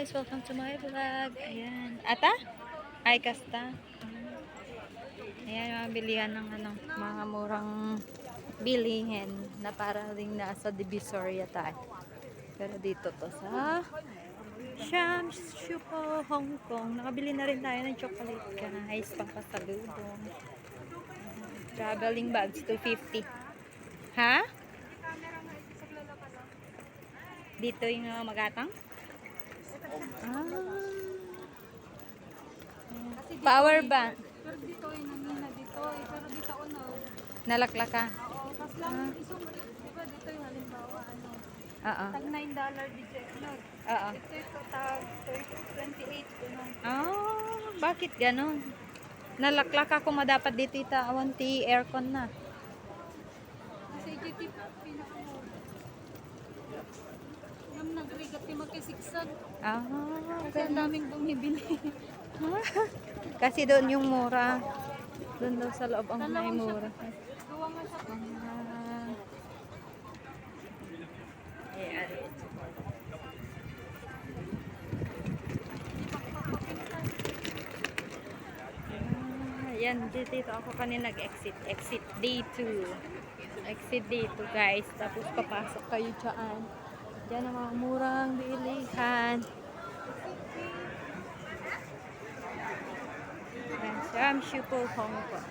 guys, welcome to my vlog. Ayan. Ata? Ay, kasta. Ayan, mga bilihan ng ano, mga murang bilihin na para ring nasa Divisoria tayo. Pero dito to sa Shams Shupo, Hong Kong. Nakabili na rin tayo ng chocolate guys, pangpasalubong. Traveling bags, 250. Ha? Dito yung uh, magatang? Ah. Power bank. Pero dito yung nangina dito eh. Pero dito ano. Nalaklak ka. Oo. Kas lang isang di ba dito yung halimbawa ano. Oo. Tag 9 dollar dito. Ano. Oo. Ito ito tag 28 ano. Ah, bakit ganon? Nalaklak ako madapat dito ita awanti aircon na. Kasi GT pinakamura. Magkisiksan. Ah, Kasi ang daming bumibili. Kasi doon yung mura. Doon daw sa loob ang may mura. Gawa nga siya. Ah. Ayan. Ah, Yan, dito ako kanina nag-exit. Exit day 2. Exit day 2 guys. Tapos papasok kayo dyan. Diyan ang mga murang bilihan. Yan, Shamshu po, Hong Kong.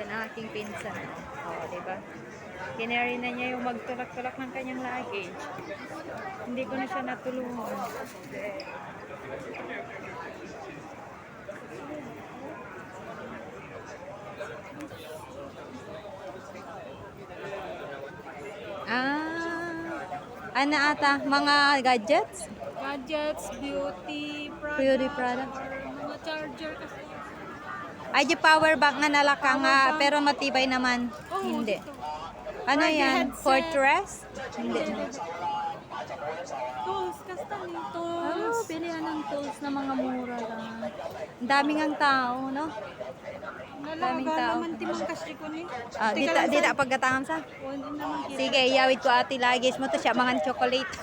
Yan ang aking pinsan. Oo, di ba? Kinary na niya yung magtulak-tulak ng kanyang luggage. Hindi ko na siya natulungan. Ano ata? Mga gadgets? Gadgets, beauty, product. Beauty product. Mga charger kasi. Ay, di power bank nga nalaka nga, bank. pero matibay naman. Oh, Hindi. dito. Ano Pwede yan? headset. Fortress? Hindi. Tools, kasta ni Oh, tools. bilihan ng tools na mga mura lang. Ang daming ang tao, no? Daming tao. naman timang kasi ko ni. Ah, di ta, di ta pagkatangam sa. Sige, iyawid ko ati lagis mo to siya mga chocolate.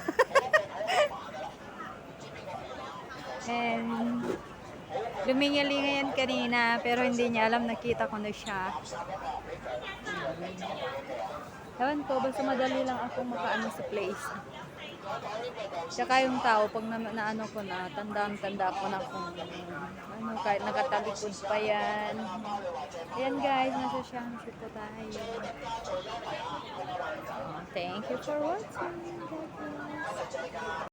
And lumingalinga yan kanina pero hindi niya alam nakita ko na siya. Ewan ko, basta madali lang akong makaano sa place. Tsaka yung tao, pag na, na ano ko na, tandaan-tanda ko na kung kahit nakatalikod pa yan. Ayan guys, nasa Shangshu po tayo. Thank you for watching.